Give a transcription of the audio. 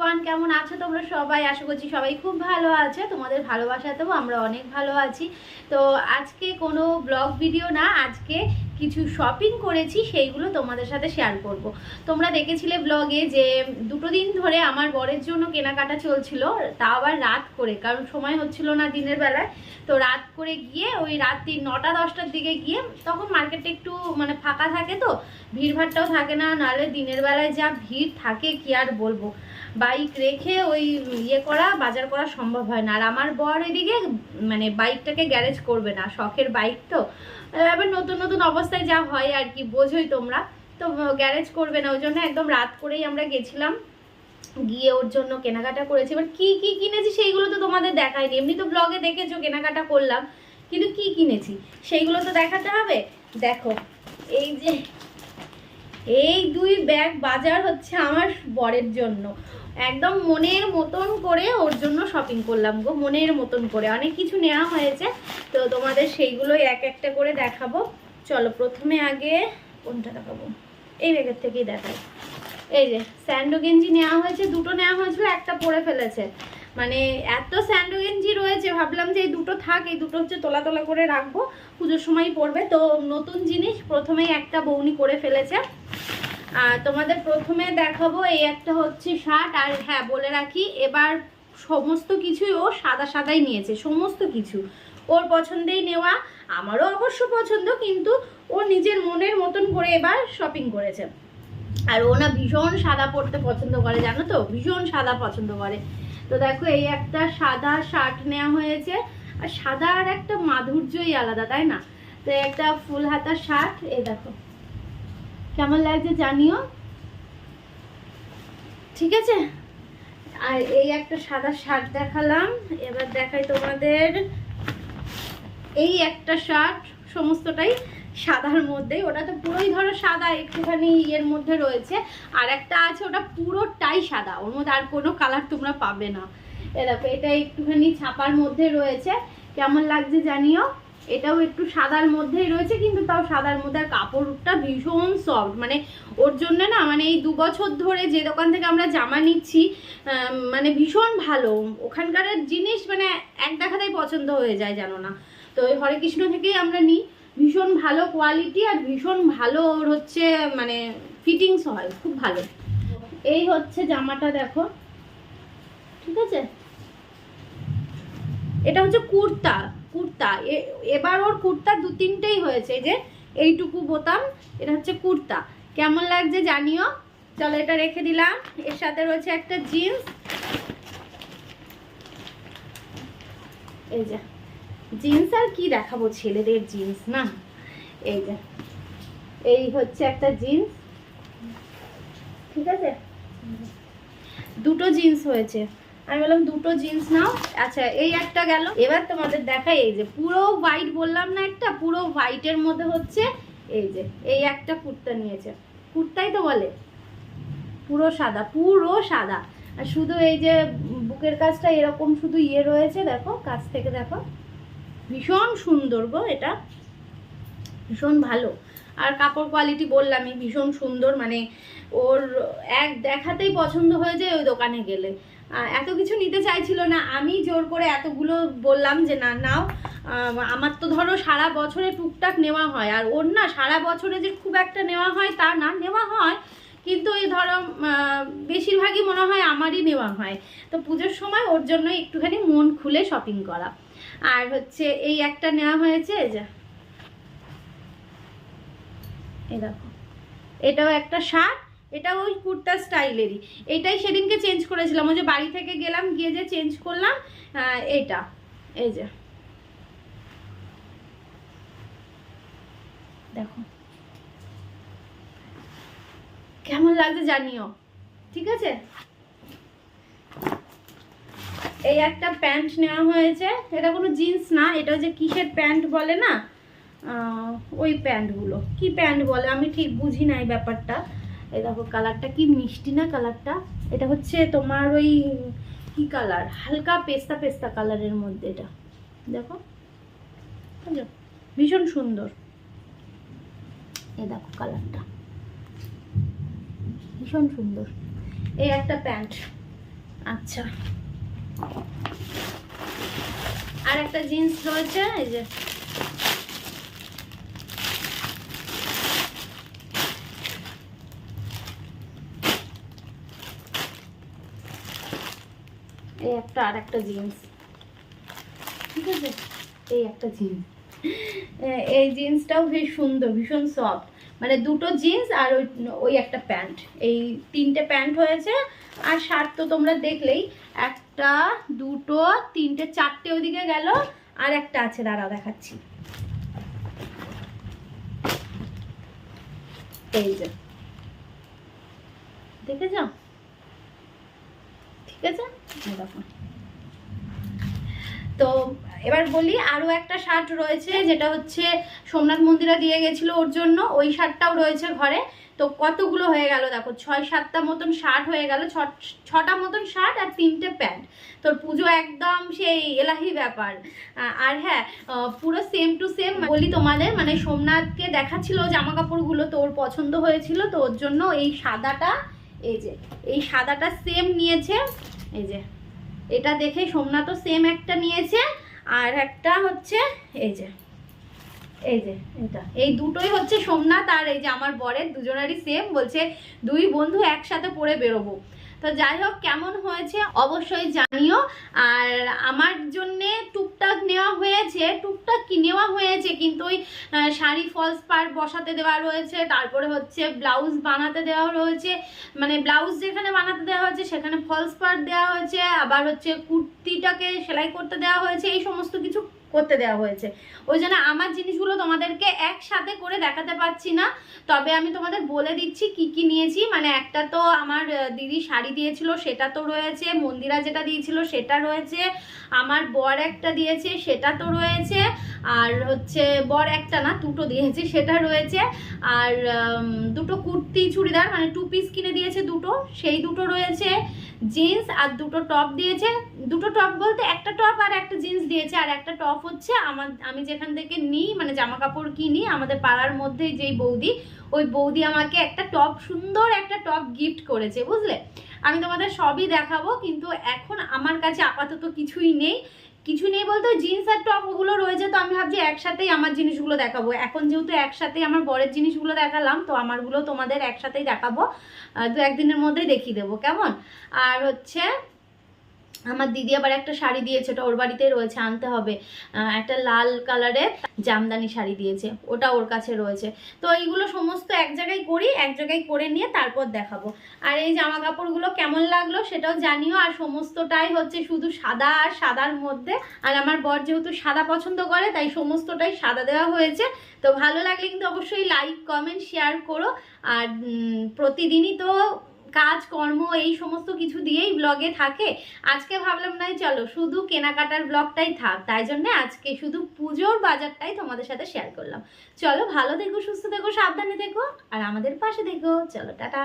Everyone কেমন আছো তোমরা সবাই? আশা করছি সবাই খুব ভালো আছে। তোমাদের ভালোবাসাতেও আমরা অনেক ভালো আছি। তো আজকে কোনো ব্লগ ভিডিও না, আজকে কিছু শপিং করেছি, সেইগুলো তোমাদের সাথে শেয়ার করব। তোমরা দেখেছিলে ব্লগে যে দুটো দিন ধরে আমার বরের জন্য কেনাকাটা চলছিল, তা আবার রাত করে, কারণ সময় হচ্ছিল না দিনের বেলায়। তো রাত করে গিয়ে ওই রাত্রি নটা, দশটার দিকে গিয়ে তখন মার্কেটটা একটু মানে ফাঁকা থাকে তো, ভিড়ভাড়টাও থাকে না, নাহলে দিনের বেলায় যা ভিড় থাকে কি আর বলব। বাইক রেখে ওই ইয়ে করা, বাজার করা সম্ভব হয় না। আর আমার বর এদিকে মানে বাইকটাকে গ্যারেজ করবে না, শখের বাইক তো। এবার নতুন নতুন অবস্থায় যা হয় আর কি, বোঝোই তোমরা। তো গ্যারেজ করবে না, ওই জন্য একদম রাত করেই আমরা গেছিলাম। গিয়ে ওর জন্য কেনাকাটা করেছি। এবার কি কি কিনেছি সেইগুলো তো তোমাদের দেখায়নি। এমনি তো ব্লগে দেখেছ, কেনাকাটা করলাম। কিন্তু কি কিনেছি? সেইগুলো তো দেখাতে হবে? দেখো, এই যে, এই দুই ব্যাগ বাজার হচ্ছে আমার বরের জন্য। একদম মনের মতন করে ওর জন্য শপিং করলাম গো, মনের মতন করে। অনেক কিছু নেওয়া হয়েছে, তো তোমাদের সেইগুলো এক একটা করে দেখাবো। চলো, প্রথমে আগে কোনটা দেখাবো? এই ব্যাগের থেকেই দেখাই। এই যে, স্যান্ডো গেঞ্জি নেওয়া হয়েছে, দুটো নেওয়া হয়েছিল, একটা পরে ফেলেছে। মানে এত স্যান্ডো গেঞ্জি রয়েছে, ভাবলাম যে এই দুটো থাক, এই দুটো হচ্ছে তোলা তোলা করে রাখব, পুজোর সময় পরবে। তো নতুন জিনিস প্রথমেই একটা বৌনি করে ফেলেছে। তোমাদের প্রথমে দেখাবো এই একটা হচ্ছে শার্ট, আর হ্যাঁ বলে রাখি, এবার সমস্ত কিছুই ও সাদা সাদাই নিয়েছে, সমস্ত কিছু। ওর পছন্দেই নেওয়া, আমারও অবশ্য পছন্দ, কিন্তু ও নিজের মনের মতন করে এবার শপিং করেছে। আর ও না ভীষণ সাদা পরতে পছন্দ করে, জানো তো? ভীষণ সাদা পছন্দ করে। তো দেখো, এই একটা সাদা শার্ট নেওয়া হয়েছে, আর সাদা আর একটা মাধুর্যই আলাদা, তাই না? তো একটা ফুল হাতা শার্ট, এই দেখো। কেমন লাগছে জানিও? ঠিক আছে? আর এই একটা সাদা শার্ট দেখালাম, এবার দেখাই তোমাদের। এই একটা শার্ট, সমস্তটাই সাদার মধ্যেই ওটা তো পুরোই ধরো সাদা, একটুখানি ইয়ের মধ্যে রয়েছে। আর একটা আছে, ওটা পুরোটাই সাদা, ওর মধ্যে আর কোনো কালার তোমরা পাবে না। এ দেখো, এটা একটুখানি ছাপার মধ্যে রয়েছে। কেমন লাগছে জানিও? এটাও একটু সাদার মধ্যেই রয়েছে, কিন্তু তাও সাদার মধ্যে আর কাপড়টা ভীষণ সফট মানে ওর জন্য না মানে এই দু বছর ধরে যে দোকান থেকে আমরা জামা নিচ্ছি মানে ভীষণ ভালো। ওখানকার জিনিস মানে এক দেখাতেই পছন্দ হয়ে যায় জানো না। তো ওই হরে কৃষ্ণ থেকেই আমরা নিই। ভীষণ ভালো কোয়ালিটি আর ভীষণ ভালো ওর হচ্ছে মানে ফিটিংস হয়, খুব ভালো। এই হচ্ছে জামাটা দেখো। ঠিক আছে? এটা হচ্ছে কুর্তা। কুর্তা। এবার ওর কুর্তা দু তিনটেই হয়েছে যে এইটুকু বোতাম, এটা হচ্ছে কুর্তা। কেমন লাগছে জানিও? চলো এটা রেখে দিলাম। এর সাথে রয়েছে একটা জিন্স। এই যে, জিন্স আর কি দেখাবো ছেলেদের জিন্স, না? এই যে, এই হচ্ছে একটা জিন্স। ঠিক আছে? দুটো জিন্স হয়েছে। আমি বললাম, দুটো জিন্স নাও। আচ্ছা এই একটা গেল। এবার তোমাদের দেখাই, এই যে পুরো হোয়াইট বললাম না একটা, পুরো হোয়াইটের মধ্যে হচ্ছে এই যে, এই একটা কুর্তা নিয়েছে। কুর্তাই তো বলে। পুরো সাদা পুরো সাদা। আর শুধু এই যে বুকের কাজটা এরকম শুধু ইয়ে রয়েছে, দেখো, কাছ থেকে দেখো। ভীষণ সুন্দর গো এটা। ভীষণ ভালো। আর কাপড় কোয়ালিটি বললামই, ভীষণ সুন্দর মানে ওর এক দেখাতেই পছন্দ হয়ে যায় ওই দোকানে গেলে। এত কিছু নিতে চাইছিল না, আমি জোর করে এতগুলো বললাম যে, না, নাও। আমার তো ধরো সারা বছরে টুকটাক নেওয়া হয়, আর ওর না সারা বছরে যে খুব একটা নেওয়া হয় তা না, নেওয়া হয়, কিন্তু এই ধরো বেশিরভাগই মনে হয় আমারই নেওয়া হয়। তো পুজোর সময় ওর জন্য একটুখানি মন খুলে শপিং করা। আর হচ্ছে এই একটা নেওয়া হয়েছে যে এই দেখো। এটাও একটা শার্ট এটা ওই কুর্তা স্টাইলেরই। এটাই সেদিনকে চেঞ্জ করেছিলাম। ওই যে বাড়ি থেকে গেলাম, গিয়ে যে চেঞ্জ করলাম এটা। এই যে। দেখো। কেমন লাগছে জানিও। ঠিক আছে? এই একটা প্যান্ট নেওয়া হয়েছে। এটা কোনো জিন্স না এটা যে কিসের প্যান্ট বলে না? ওই প্যান্টগুলো। কি প্যান্ট বলে? আমি ঠিক বুঝি না এই ব্যাপারটা। এই দেখো, কালারটা কি মিষ্টি না কালারটা? এটা হচ্ছে তোমার ওই, কি কালার? হালকা পেস্তা পেস্তা কালারের মধ্যে এটা। দেখো? ভীষণ সুন্দর। এ দেখো কালারটা। ভীষণ সুন্দর। এই একটা প্যান্ট। আচ্ছা। আর একটা জিন্স রয়েছে, এই যে এই একটা আর একটা জিন্স ঠিক আছে? এই একটা জিন্স এই জিন্সটাও বেশ সুন্দর, ভীষণ সফট মানে দুটো জিন্স আর ওই ওই একটা প্যান্ট। এই তিনটে প্যান্ট হয়েছে, আর শার্ট তো তোমরা দেখলেই। একটা, দুটো, তিনটে, চারটে ওদিকে গেল, আর একটা আছে। দাঁড়াও, দেখাচ্ছি। এই যে। দেখে যাও ঠিক আছে? দেখো। তো এবার বলি আরও একটা শার্ট রয়েছে যেটা হচ্ছে সোমনাথ মন্দিরে দিয়ে গেছিল ওর জন্য। ওই শার্টটাও রয়েছে ঘরে। তো কতগুলো হয়ে গেল দেখো, ছয় সাতটা মতন শার্ট হয়ে গেল ছটা মতন শার্ট আর তিনটে প্যান্ট। তোর পুজো একদম সেই এলাহি ব্যাপার। আর হ্যাঁ পুরো সেম টু সেম বলি তোমাদের মানে সোমনাথকে দেখাচ্ছিল জামা কাপড়গুলো তো ওর পছন্দ হয়েছিল, তো ওর জন্য এই সাদাটা, এই যে, এই সাদাটা সেম নিয়েছে, এই যে। এটা দেখে সোমনাথও সেম একটা নিয়েছে, আর একটা হচ্ছে এই যে এই যে এটা। এই দুটোই হচ্ছে সোমনাথ আর এই যে আমার বরের, দুজনেরই সেম বলছে দুই বন্ধু একসাথে পরে বেরোবো। তো যাই হোক, কেমন হয়েছে অবশ্যই জানিও। আর আমার জন্যে টুকটাক নেওয়া হয়েছে, টুকটাক কি নেওয়া হয়েছে কিন্তু ওই শাড়ি ফলস পার বসাতে দেওয়া রয়েছে, তারপরে হচ্ছে ব্লাউজ বানাতে দেওয়া রয়েছে মানে ব্লাউজ যেখানে বানাতে দেওয়া হয়েছে সেখানে ফলস পার দেওয়া হয়েছে, আবার হচ্ছে কুর্তিটাকে সেলাই করতে দেওয়া হয়েছে, এই সমস্ত কিছু করতে দেওয়া হয়েছে। ওই জন্য আমার জিনিসগুলো তোমাদেরকে একসাথে করে দেখাতে পারছি না। তবে আমি তোমাদের বলে দিচ্ছি কি কি নিয়েছি। মানে একটা তো আমার দিদি শাড়ি দিয়েছিল, সেটা তো রয়েছে। মন্দিরা যেটা দিয়েছিল, সেটা রয়েছে। আমার বর একটা দিয়েছে, সেটা তো রয়েছে। আর হচ্ছে, বর একটা না, দুটো দিয়েছে, সেটা রয়েছে। আর দুটো কুর্তি চুড়িদার মানে টু পিস কিনে দিয়েছে দুটো, সেই দুটো রয়েছে। জিন্স আর দুটো টপ দিয়েছে। দুটো টপ বলতে একটা টপ আর একটা জিন্স দিয়েছে, আর একটা টপ হচ্ছে, আমার, আমি যেখান থেকে নিই মানে জামা কাপড় কিনি, আমাদের পাড়ার মধ্যে যেই বৌদি, ওই বৌদি আমাকে একটা টপ সুন্দর একটা টপ গিফট করেছে, বুঝলে? আমি তোমাদের সবই দেখাবো, কিন্তু এখন আমার কাছে আপাতত কিছুই নেই। কিছু নেই বলতে জিন্স আর টপ ওগুলো রয়েছে, তো আমি ভাবছি একসাথেই আমার জিনিসগুলো দেখাবো। এখন যেহেতু একসাথেই আমার বরের জিনিসগুলো দেখালাম, তো আমারগুলো তোমাদের একসাথেই দেখাবো। দু একদিনের মধ্যেই দেখিয়ে দেবো, কেমন? আর হচ্ছে আমার দিদি আবার একটা শাড়ি দিয়েছে, ওটা ওর বাড়িতেই রয়েছে, আনতে হবে। একটা লাল কালারের জামদানি শাড়ি দিয়েছে, ওটা ওর কাছে রয়েছে। তো এইগুলো সমস্ত এক জায়গায় করি, এক জায়গায় করে নিয়ে তারপর দেখাবো। আর এই জামা কাপড়গুলো কেমন লাগল সেটাও জানিও, আর সমস্তটাই হচ্ছে শুধু সাদা আর সাদার মধ্যে। আর আমার বর যেহেতু সাদা পছন্দ করে, তাই সমস্তটাই সাদা দেওয়া হয়েছে। তো ভালো লাগলে কিন্তু অবশ্যই লাইক কমেন্ট শেয়ার করো। আর প্রতিদিনই তো কাজ কর্ম এই সমস্ত কিছু দিয়েই ব্লগে থাকে। আজকে ভাবলাম নাই, চলো শুধু কেনাকাটার ব্লগটাই থাক। তাই জন্য আজকে শুধু পুজোর বাজারটাই তোমাদের সাথে শেয়ার করলাম। চলো ভালো দেখো সুস্থ দেখো সাবধানে দেখো আর আমাদের পাশে দেখো চলো, টাটা।